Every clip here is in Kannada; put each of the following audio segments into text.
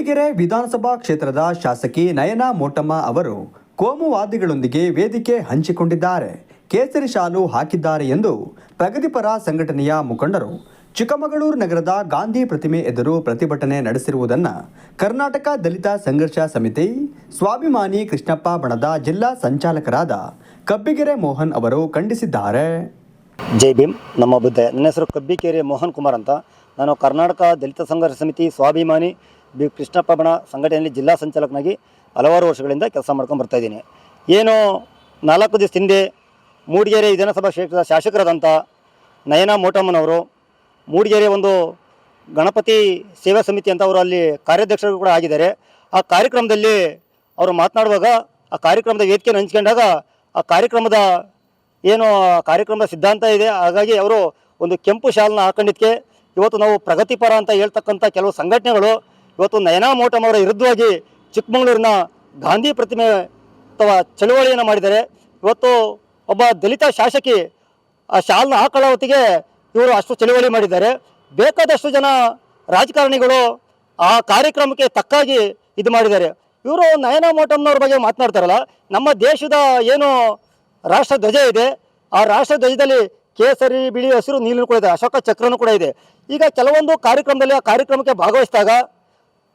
ಮೂಡಿಗೆರೆ ವಿಧಾನಸಭಾ ಕ್ಷೇತ್ರದ ಶಾಸಕಿ ನಯನ ಮೋಟಮ್ಮ ಅವರು ಕೋಮುವಾದಿಗಳೊಂದಿಗೆ ವೇದಿಕೆ ಹಂಚಿಕೊಂಡಿದ್ದಾರೆ. ಕೇಸರಿ ಶಾಲು ಹಾಕಿದ್ದಾರೆ ಎಂದು ಪ್ರಗತಿಪರ ಸಂಘಟನೆಯ ಮುಖಂಡರು ಚಿಕ್ಕಮಗಳೂರು ನಗರದ ಗಾಂಧಿ ಪ್ರತಿಮೆ ಎದುರು ಪ್ರತಿಭಟನೆ ನಡೆಸಿರುವುದನ್ನು ಕರ್ನಾಟಕ ದಲಿತ ಸಂಘರ್ಷ ಸಮಿತಿ ಸ್ವಾಭಿಮಾನಿ ಕೃಷ್ಣಪ್ಪ ಬಣದ ಜಿಲ್ಲಾ ಸಂಚಾಲಕರಾದ ಕಬ್ಬಿಗೆರೆ ಮೋಹನ್ ಅವರು ಖಂಡಿಸಿದ್ದಾರೆ. ಜೈ ಭೀಮ್. ನಮ್ಮ ಬುದ್ಧ. ನನ್ನ ಹೆಸರು ಕಬ್ಬಿಗೆರೆ ಮೋಹನ್ ಕುಮಾರ್ ಅಂತ. ನಾನು ಕರ್ನಾಟಕ ದಲಿತ ಸಂಘರ್ಷ ಸಮಿತಿ ಸ್ವಾಭಿಮಾನಿ ಬಿ ಕೃಷ್ಣಪ್ಪ ಬಣ ಸಂಘಟನೆಯಲ್ಲಿ ಜಿಲ್ಲಾ ಸಂಚಾಲಕನಾಗಿ ಹಲವಾರು ವರ್ಷಗಳಿಂದ ಕೆಲಸ ಮಾಡ್ಕೊಂಡು ಬರ್ತಾ ಇದ್ದೀನಿ. ಏನು ನಾಲ್ಕು ದಿವಸ ಹಿಂದೆ ಮೂಡಿಗೆರೆ ವಿಧಾನಸಭಾ ಕ್ಷೇತ್ರದ ಶಾಸಕರಾದಂಥ ನಯನಾ ಮೋಟಮ್ಮನವರು ಮೂಡಿಗೆರೆ ಒಂದು ಗಣಪತಿ ಸೇವಾ ಸಮಿತಿ ಅಂತ ಅವರು ಅಲ್ಲಿ ಕಾರ್ಯಾಧ್ಯಕ್ಷರು ಕೂಡ ಆಗಿದ್ದಾರೆ. ಆ ಕಾರ್ಯಕ್ರಮದಲ್ಲಿ ಅವರು ಮಾತನಾಡುವಾಗ ಆ ಕಾರ್ಯಕ್ರಮದ ವೇದಿಕೆಯನ್ನು ಹಂಚ್ಕೊಂಡಾಗ ಆ ಕಾರ್ಯಕ್ರಮದ ಏನು ಕಾರ್ಯಕ್ರಮದ ಸಿದ್ಧಾಂತ ಇದೆ. ಹಾಗಾಗಿ ಅವರು ಒಂದು ಕೆಂಪು ಶಾಲನ್ನ ಹಾಕೊಂಡಿದ್ದಕ್ಕೆ ಇವತ್ತು ನಾವು ಪ್ರಗತಿಪರ ಅಂತ ಹೇಳ್ತಕ್ಕಂಥ ಕೆಲವು ಸಂಘಟನೆಗಳು ಇವತ್ತು ನಯನಾ ಮೋಟಮ್ ಅವರ ವಿರುದ್ಧವಾಗಿ ಚಿಕ್ಕಮಗಳೂರಿನ ಗಾಂಧಿ ಪ್ರತಿಮೆ ಅಥವಾ ಚಳುವಳಿಯನ್ನು ಮಾಡಿದ್ದಾರೆ. ಇವತ್ತು ಒಬ್ಬ ದಲಿತ ಶಾಸಕಿ ಆ ಶಾಲನ ಹಾಕೊಳ್ಳೋ ಹೊತ್ತಿಗೆ ಇವರು ಅಷ್ಟು ಚಳುವಳಿ ಮಾಡಿದ್ದಾರೆ. ಬೇಕಾದಷ್ಟು ಜನ ರಾಜಕಾರಣಿಗಳು ಆ ಕಾರ್ಯಕ್ರಮಕ್ಕೆ ತಕ್ಕಾಗಿ ಇದು ಮಾಡಿದ್ದಾರೆ. ಇವರು ನಯನ ಮೋಟಮ್ನವ್ರ ಬಗ್ಗೆ ಮಾತನಾಡ್ತಾರಲ್ಲ, ನಮ್ಮ ದೇಶದ ಏನು ರಾಷ್ಟ್ರ ಧ್ವಜ ಇದೆ, ಆ ರಾಷ್ಟ್ರ ಧ್ವಜದಲ್ಲಿ ಕೇಸರಿ, ಬಿಳಿ ಹಸಿರು, ನೀಲಿ ಕೂಡ ಇದೆ, ಅಶೋಕ ಚಕ್ರನೂ ಕೂಡ ಇದೆ. ಈಗ ಕೆಲವೊಂದು ಕಾರ್ಯಕ್ರಮದಲ್ಲಿ ಆ ಕಾರ್ಯಕ್ರಮಕ್ಕೆ ಭಾಗವಹಿಸಿದಾಗ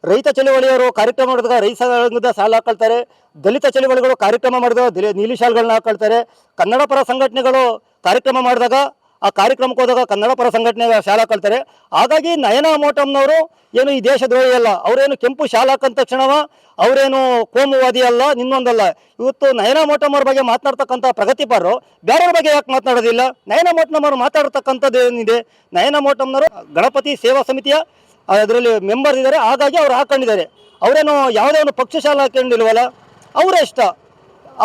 ರೈತ ಚಳವಳಿಯವರು ಕಾರ್ಯಕ್ರಮ ಮಾಡಿದಾಗ ರೈತ ಸಂಘದ ಸಾಲ ಹಾಕೊಳ್ತಾರೆ, ದಲಿತ ಚಳುವಳಿಗಳು ಕಾರ್ಯಕ್ರಮ ಮಾಡಿದಾಗ ದಲಿ, ನೀಲಿ ಶಾಲ್ಗಳನ್ನ ಹಾಕೊಳ್ತಾರೆ, ಕನ್ನಡ ಪರ ಸಂಘಟನೆಗಳು ಕಾರ್ಯಕ್ರಮ ಮಾಡಿದಾಗ ಆ ಕಾರ್ಯಕ್ರಮಕ್ಕೆ ಹೋದಾಗ ಕನ್ನಡ ಪರ ಸಂಘಟನೆ ಶಾಲೆ ಹಾಕೊಳ್ತಾರೆ. ಹಾಗಾಗಿ ನಯನ ಮೋಟಮ್ನವರು ಏನು ಈ ದೇಶದ್ರೋಹಿ ಅಲ್ಲ, ಅವರೇನು ಕೆಂಪು ಶಾಲೆ ಹಾಕಂತ ತಕ್ಷಣವ ಅವರೇನು ಕೋಮುವಾದಿ ಅಲ್ಲ, ನಿನ್ನೊಂದಲ್ಲ. ಇವತ್ತು ನಯನ ಮೋಟಮ್ ಅವ್ರ ಬಗ್ಗೆ ಮಾತನಾಡ್ತಕ್ಕಂಥ ಪ್ರಗತಿಪರರು ಬೇರೆಯವ್ರ ಬಗ್ಗೆ ಯಾಕೆ ಮಾತನಾಡೋದಿಲ್ಲ? ನಯನ ಮೋಟಮ್ ಅವರು ಮಾತಾಡ್ತಕ್ಕಂಥದ್ದು ಏನಿದೆ? ನಯನ ಮೋಟಮ್ನವರು ಗಣಪತಿ ಸೇವಾ ಸಮಿತಿಯ ಅದರಲ್ಲಿ ಮೆಂಬರ್ ಇದ್ದಾರೆ. ಹಾಗಾಗಿ ಅವ್ರು ಹಾಕೊಂಡಿದ್ದಾರೆ. ಅವರೇನು ಯಾವುದೇ ಒಂದು ಪಕ್ಷ ಶಾಲೆ ಹಾಕೊಂಡಿಲ್ವಲ್ಲ, ಅವರ ಇಷ್ಟ.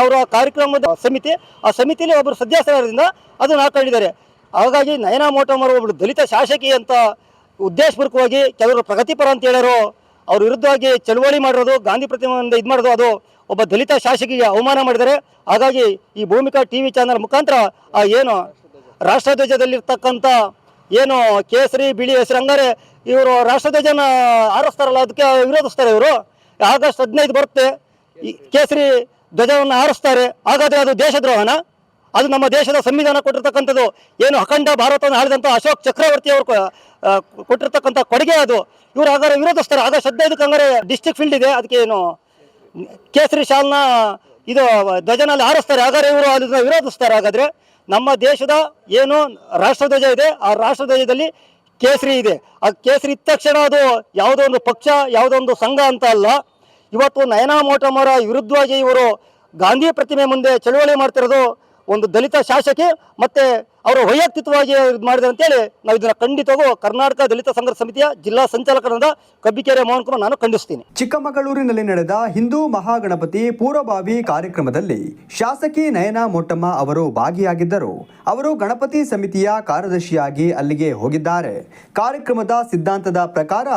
ಅವರ ಕಾರ್ಯಕ್ರಮದ ಸಮಿತಿ, ಆ ಸಮಿತಿಯಲ್ಲಿ ಒಬ್ಬರು ಸದಸ್ಯರಿಂದ ಅದನ್ನು ಹಾಕೊಂಡಿದ್ದಾರೆ. ಹಾಗಾಗಿ ನಯನಾ ಮೋಟಮರು ಒಬ್ಬರು ದಲಿತ ಶಾಸಕಿ ಅಂತ ಉದ್ದೇಶಪೂರ್ವಕವಾಗಿ ಕೆಲವರು ಪ್ರಗತಿಪರ ಅಂತ ಹೇಳೋರು ಅವ್ರ ವಿರುದ್ಧವಾಗಿ ಚಳುವಳಿ ಮಾಡಿರೋದು, ಗಾಂಧಿ ಪ್ರತಿಮೆಯಿಂದ ಇದು ಮಾಡೋದು ಅದು ಒಬ್ಬ ದಲಿತ ಶಾಸಕಿಗೆ ಅವಮಾನ ಮಾಡಿದ್ದಾರೆ. ಹಾಗಾಗಿ ಈ ಭೂಮಿಕಾ ಟಿ ವಿ ಚಾನಲ್ ಮುಖಾಂತರ ಆ ಏನು ರಾಷ್ಟ್ರಧ್ವಜದಲ್ಲಿರ್ತಕ್ಕಂಥ ಏನು ಕೇಸರಿ, ಬಿಳಿ, ಹೆಸರು, ಹಂಗಾರೆ ಇವರು ರಾಷ್ಟ್ರಧ್ವಜನ ಆರಿಸ್ತಾರಲ್ಲ ಅದಕ್ಕೆ ವಿರೋಧಿಸ್ತಾರೆ ಇವರು. ಆಗಸ್ಟ್ ಹದಿನೈದು ಬರುತ್ತೆ. ಕೇಸರಿ ಧ್ವಜವನ್ನು ಹಾರಿಸ್ತಾರೆ. ಹಾಗಾದರೆ ಅದು ದೇಶದ್ರೋಹನ? ಅದು ನಮ್ಮ ದೇಶದ ಸಂವಿಧಾನ ಕೊಟ್ಟಿರ್ತಕ್ಕಂಥದ್ದು ಏನು ಅಖಂಡ ಭಾರತವನ್ನು ಆಳಿದಂಥ ಅಶೋಕ್ ಚಕ್ರವರ್ತಿ ಅವರು ಕೊಟ್ಟಿರ್ತಕ್ಕಂಥ ಕೊಡುಗೆ ಅದು. ಇವರು ಹಾಗಾದ್ರೆ ವಿರೋಧಿಸ್ತಾರೆ. ಆಗಸ್ಟ್ ಹದಿನೈದಕ್ಕೆ ಹಂಗಾರೆ ಡಿಸ್ಟಿಕ್ ಫೀಲ್ಡ್ ಇದೆ. ಅದಕ್ಕೆ ಏನು ಕೇಸರಿ ಶಾಲ್ನ ಇದು ಧ್ವಜನಲ್ಲಿ ಹಾರಿಸ್ತಾರೆ. ಹಾಗಾದ್ರೆ ಇವರು ಅದನ್ನ ವಿರೋಧಿಸ್ತಾರೆ. ಹಾಗಾದರೆ ನಮ್ಮ ದೇಶದ ಏನು ರಾಷ್ಟ್ರಧ್ವಜ ಇದೆ, ಆ ರಾಷ್ಟ್ರಧ್ವಜದಲ್ಲಿ ಕೇಸರಿ ಇದೆ. ಆ ಕೇಸರಿ ಇದ್ದ ತಕ್ಷಣ ಅದು ಯಾವುದೋ ಒಂದು ಪಕ್ಷ, ಯಾವುದೋ ಒಂದು ಸಂಘ ಅಂತ ಅಲ್ಲ. ಇವತ್ತು ನಯನಾ ಮೋಟಮ್ ವಿರುದ್ಧವಾಗಿ ಇವರು ಗಾಂಧಿ ಪ್ರತಿಮೆ ಮುಂದೆ ಚಳುವಳಿ ಮಾಡ್ತಿರೋದು ಒಂದು ದಲಿತ ಶಾಸಕಿ ಮತ್ತೆ ಅವರು ವೈಯಕ್ತಿಕವಾಗಿ ಇದು ಮಾಡಿದೆ ಅಂತೇಳಿ ನಾವು ಇದನ್ನ ಖಂಡಿತವಾಗೂ ಕರ್ನಾಟಕ ದಲಿತ ಸಂಘರ್ಷ ಸಮಿತಿಯ ಜಿಲ್ಲಾ ಸಂಚಾಲಕರಾದ ಕಬ್ಬಿಕೆರೆ ಮೋಹನ್ ಕುಮಾರ್ ನಾನು ಖಂಡಿಸ್ತೀನಿ. ಚಿಕ್ಕಮಗಳೂರಿನಲ್ಲಿ ನಡೆದ ಹಿಂದೂ ಮಹಾಗಣಪತಿ ಪೂರ್ವಭಾವಿ ಕಾರ್ಯಕ್ರಮದಲ್ಲಿ ಶಾಸಕಿ ನಯನಾ ಮೋಟಮ್ಮ ಅವರು ಭಾಗಿಯಾಗಿದ್ದರು. ಅವರು ಗಣಪತಿ ಸಮಿತಿಯ ಕಾರ್ಯದರ್ಶಿಯಾಗಿ ಅಲ್ಲಿಗೆ ಹೋಗಿದ್ದಾರೆ. ಕಾರ್ಯಕ್ರಮದ ಸಿದ್ಧಾಂತದ ಪ್ರಕಾರ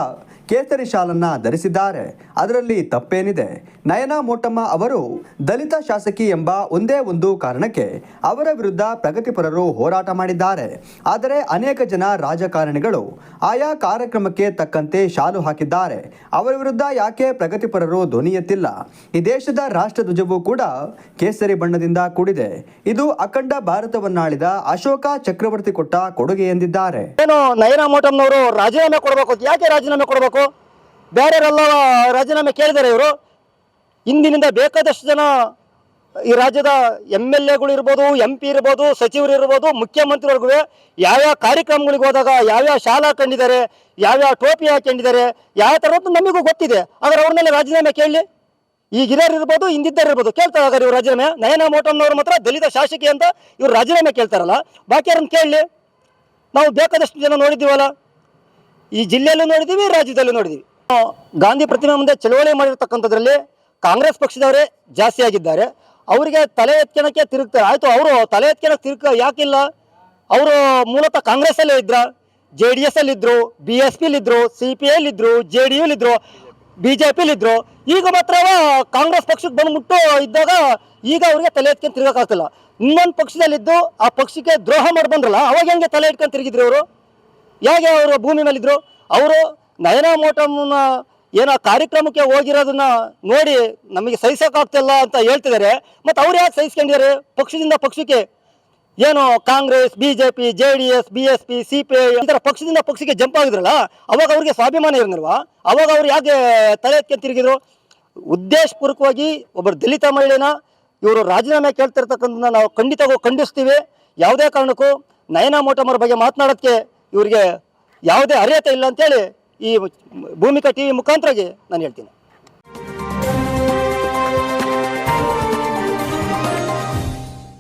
ಕೇಸರಿ ಶಾಲನ್ನ ಧರಿಸಿದ್ದಾರೆ. ಅದರಲ್ಲಿ ತಪ್ಪೇನಿದೆ. ನಯನ ಮೋಟಮ್ಮ ಅವರು ದಲಿತ ಶಾಸಕಿ ಎಂಬ ಒಂದೇ ಒಂದು ಕಾರಣಕ್ಕೆ ಅವರ ವಿರುದ್ಧ ಪ್ರಗತಿಪರರು ಹೋರಾಟ ಮಾಡಿದ್ದಾರೆ. ಆದರೆ ಅನೇಕ ಜನ ರಾಜಕಾರಣಿಗಳು ಆಯಾ ಕಾರ್ಯಕ್ರಮಕ್ಕೆ ತಕ್ಕಂತೆ ಶಾಲು ಹಾಕಿದ್ದಾರೆ. ಅವರ ವಿರುದ್ಧ ಯಾಕೆ ಪ್ರಗತಿಪರರು ಧ್ವನಿ ಎತ್ತಿಲ್ಲ? ಈ ದೇಶದ ರಾಷ್ಟ್ರಧ್ವಜವು ಕೂಡ ಕೇಸರಿ ಬಣ್ಣದಿಂದ ಕೂಡಿದೆ. ಇದು ಅಖಂಡ ಭಾರತವನ್ನಾಳಿದ ಅಶೋಕ ಚಕ್ರವರ್ತಿ ಕೊಟ್ಟ ಕೊಡುಗೆ ಎಂದಿದ್ದಾರೆ. ಏನು ನಯನ ಮೋಟಮ್ನವರು ರಾಜೀನಾಮೆ ಕೊಡಬೇಕು ಯಾಕೆ ರಾಜೀನಾಮೆ ಕೊಡಬೇಕು? ಬೇರೆಯವರೆಲ್ಲ ರಾಜೀನಾಮೆ ಕೇಳಿದ್ದಾರೆ ಇವರು. ಇಂದಿನಿಂದ ಬೇಕಾದಷ್ಟು ಜನ ಈ ರಾಜ್ಯದ ಎಂ ಎಲ್ ಎಗಳು ಇರ್ಬೋದು ಎಂ ಪಿ ಇರ್ಬೋದು, ಸಚಿವರು ಇರ್ಬೋದು ಮುಖ್ಯಮಂತ್ರಿವರೆಗೂ ಯಾವ್ಯಾವ ಕಾರ್ಯಕ್ರಮಗಳಿಗೆ ಹೋದಾಗ ಯಾವ್ಯಾವ ಶಾಲಾ ಹಾಕೊಂಡಿದ್ದಾರೆ, ಯಾವ್ಯಾವ ಟೋಪಿ ಹಾಕೊಂಡಿದ್ದಾರೆ, ಯಾವ ಥರದ್ದು ನಮಗೂ ಗೊತ್ತಿದೆ. ಆದರೆ ಅವ್ರನ್ನೆಲ್ಲ ರಾಜೀನಾಮೆ ಕೇಳಲಿ. ಈಗ ಹಿರಿಯರು ಇರ್ಬೋದು ಹಿಂದಿದ್ದಾರೆ ಇರ್ಬೋದು. ಕೇಳ್ತಾರೆ ಹಾಗಾದ್ರೆ ಇವ್ರು ರಾಜೀನಾಮೆ. ನಯನ ಮೋಟಮ್ನವ್ರು ಮಾತ್ರ ದಲಿತ ಶಾಸಕಿ ಅಂತ ಇವ್ರು ರಾಜೀನಾಮೆ ಕೇಳ್ತಾರಲ್ಲ. ಬಾಕಿಯವ್ರನ್ನ ಕೇಳಲಿ? ನಾವು ಬೇಕಾದಷ್ಟು ಜನ ನೋಡಿದ್ದೀವಲ್ಲ. ಈ ಜಿಲ್ಲೆಯಲ್ಲೂ ನೋಡಿದ್ದೀವಿ ರಾಜ್ಯದಲ್ಲೂ ನೋಡಿದ್ದೀವಿ. ಗಾಂಧಿ ಪ್ರತಿಮೆ ಮುಂದೆ ಚಳುವಳಿ ಮಾಡಿರ್ತಕ್ಕಂಥದ್ರಲ್ಲಿ ಕಾಂಗ್ರೆಸ್ ಪಕ್ಷದವರೇ ಜಾಸ್ತಿ ಆಗಿದ್ದಾರೆ. ಅವರಿಗೆ ತಲೆ ಎತ್ಕೊಳಕ್ಕೆ ತಿರುಗ್ತಾರೆ ಆಯಿತು ಅವರು ತಲೆ ಎತ್ಕೊಳಕ್ಕೆ ತಿರುಗ ಯಾಕಿಲ್ಲ? ಅವರು ಮೂಲತಃ ಕಾಂಗ್ರೆಸ್ಸಲ್ಲೇ ಇದ್ರ, ಜೆ ಡಿ ಎಸ್ ಅಲ್ಲಿದ್ದರು ಬಿ ಎಸ್ ಪಿಲಿದ್ದರು ಸಿ ಪಿ ಎಲ್ಲಿದ್ದರು ಜೆ ಡಿ ಯುಲಿದ್ದರು ಬಿ ಜೆ ಪಿಲಿದ್ದರು ಈಗ ಮಾತ್ರ ಕಾಂಗ್ರೆಸ್ ಪಕ್ಷಕ್ಕೆ ಬಂದ್ಬಿಟ್ಟು ಇದ್ದಾಗ ಈಗ ಅವ್ರಿಗೆ ತಲೆ ಎತ್ಕೊಂಡು ತಿರುಗಕ್ಕಾಗ್ತಿಲ್ಲ ಇನ್ನೊಂದು ಪಕ್ಷದಲ್ಲಿದ್ದು ಆ ಪಕ್ಷಕ್ಕೆ ದ್ರೋಹ ಮಾಡಿ ಬಂದ್ರಲ್ಲ ಅವಾಗ ಹೆಂಗೆ ತಲೆ ಇಟ್ಕೊಂಡು ತಿರುಗಿದ್ರು ಅವರು? ಹೇಗೆ ಅವರು ಭೂಮಿ ಮೇಲಿದ್ರು? ಅವರು ನಯನಾ ಮೋಟಮ್ನ ಏನೋ ಕಾರ್ಯಕ್ರಮಕ್ಕೆ ಹೋಗಿರೋದನ್ನ ನೋಡಿ ನಮಗೆ ಸಹಿಸೋಕ್ಕಾಗ್ತಿಲ್ಲ ಅಂತ ಹೇಳ್ತಿದ್ದಾರೆ. ಮತ್ತು ಅವ್ರು ಯಾಕೆ ಸಹಿಸ್ಕೊಂಡಿದ್ದಾರೆ? ಪಕ್ಷದಿಂದ ಪಕ್ಷಕ್ಕೆ ಏನು Congress, BJP, J D S, B S P, C P I ಈ ಪಕ್ಷದಿಂದ ಪಕ್ಷಕ್ಕೆ ಜಂಪ್ ಆಗಿದ್ರಲ್ಲ, ಅವಾಗ ಅವ್ರಿಗೆ ಸ್ವಾಭಿಮಾನ ಇರಲಿಲ್ವಾ? ಅವಾಗ ಅವ್ರು ಯಾಕೆ ತಲೆ ಎತ್ಕೊಂಡು ತಿರುಗಿದ್ರು? ಉದ್ದೇಶಪೂರ್ವಕವಾಗಿ ಒಬ್ಬರು ದಲಿತ ಮಹಿಳೆನ ಇವರು ರಾಜೀನಾಮೆ ಕೇಳ್ತಿರ್ತಕ್ಕಂಥ ನಾವು ಖಂಡಿತವಾಗೂ ಖಂಡಿಸ್ತೀವಿ. ಯಾವುದೇ ಕಾರಣಕ್ಕೂ ನಯನ ಮೋಟಮರ ಬಗ್ಗೆ ಮಾತನಾಡೋಕ್ಕೆ ಇವರಿಗೆ ಯಾವುದೇ ಅರ್ಹತೆ ಇಲ್ಲ ಅಂತೇಳಿ ಈ ಭೂಮಿಕಾ ಟಿ ವಿ ಮುಖಾಂತರಾಗಿ ನಾನು ಹೇಳ್ತೀನಿ.